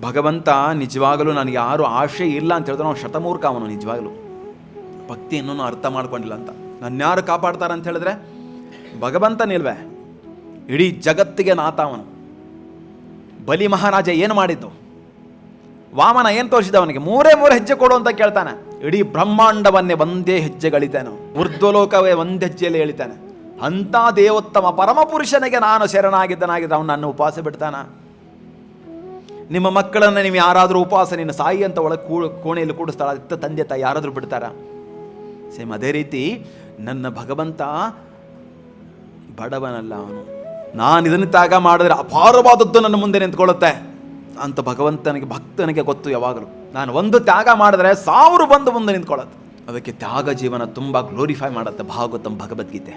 ಭಗವಂತ ನಿಜವಾಗಲೂ ನನಗೆ ಯಾರು ಆಶೆ ಇಲ್ಲ ಅಂತ ಹೇಳಿದ್ರೆ ಅವನು ಶತಮೂರ್ಖ ಅವನು ನಿಜವಾಗಲೂ. ಭಕ್ತಿ ಇನ್ನೂ ಅರ್ಥ ಮಾಡ್ಕೊಂಡಿಲ್ಲ ಅಂತ. ನನ್ನ ಯಾರು ಕಾಪಾಡ್ತಾರೆ ಅಂತ ಹೇಳಿದ್ರೆ ಭಗವಂತ ನಿಲ್ವೆ ಇಡೀ ಜಗತ್ತಿಗೆ ನಾತ ಅವನು. ಬಲಿ ಮಹಾರಾಜ ಏನು ಮಾಡಿದ್ದು? ವಾಮನ ಏನು ತೋರಿಸಿದ ಅವನಿಗೆ? ಮೂರೇ ಮೂರು ಹೆಜ್ಜೆ ಕೊಡು ಅಂತ ಕೇಳ್ತಾನೆ. ಇಡೀ ಬ್ರಹ್ಮಾಂಡವನ್ನೇ ಒಂದೇ ಹೆಜ್ಜೆಗಳಿತಾನೆ ಉರ್ಧ್ವಲೋಕವೇ ಒಂದು ಹೆಜ್ಜೆಯಲ್ಲಿ ಹೇಳಿತಾನೆ ಅಂಥ ದೇವೋತ್ತಮ ಪರಮಪುರುಷನಿಗೆ ನಾನು ಶರಣಾಗಿದ್ದನಾಗಿದ್ದ ಅವನು ನನ್ನ ಉಪವಾಸ ಬಿಡ್ತಾನ? ನಿಮ್ಮ ಮಕ್ಕಳನ್ನು ನೀವು ಯಾರಾದರೂ ಉಪವಾಸ ನಿನ್ನ ಸಾಯಿ ಅಂತ ಒಳಗೆ ಕೂ, ಕೋಣೆಯಲ್ಲಿ ಕೂಡಿಸ್ತಾಳ ಅತ್ತ ತಂದೆ, ತಾಯಿ ಯಾರಾದರೂ ಬಿಡ್ತಾರ? ಸೇಮ್ ಅದೇ ರೀತಿ ನನ್ನ ಭಗವಂತ ಬಡವನಲ್ಲ ಅವನು. ನಾನು ಇದನ್ನು ತ್ಯಾಗ ಮಾಡಿದ್ರೆ ಅಪಾರವಾದದ್ದು ನನ್ನ ಮುಂದೆ ನಿಂತ್ಕೊಳ್ಳುತ್ತೆ ಅಂತ ಭಗವಂತನಿಗೆ, ಭಕ್ತನಿಗೆ ಗೊತ್ತು ಯಾವಾಗಲೂ. ನಾನು ಒಂದು ತ್ಯಾಗ ಮಾಡಿದ್ರೆ ಸಾವಿರ ಬಂದು ಮುಂದೆ ನಿಂತ್ಕೊಳ್ಳುತ್ತೆ. ಅದಕ್ಕೆ ತ್ಯಾಗ ಜೀವನ ತುಂಬ ಗ್ಲೋರಿಫೈ ಮಾಡುತ್ತೆ ಭಾಗವತಂ ಭಗವದ್ಗೀತೆ.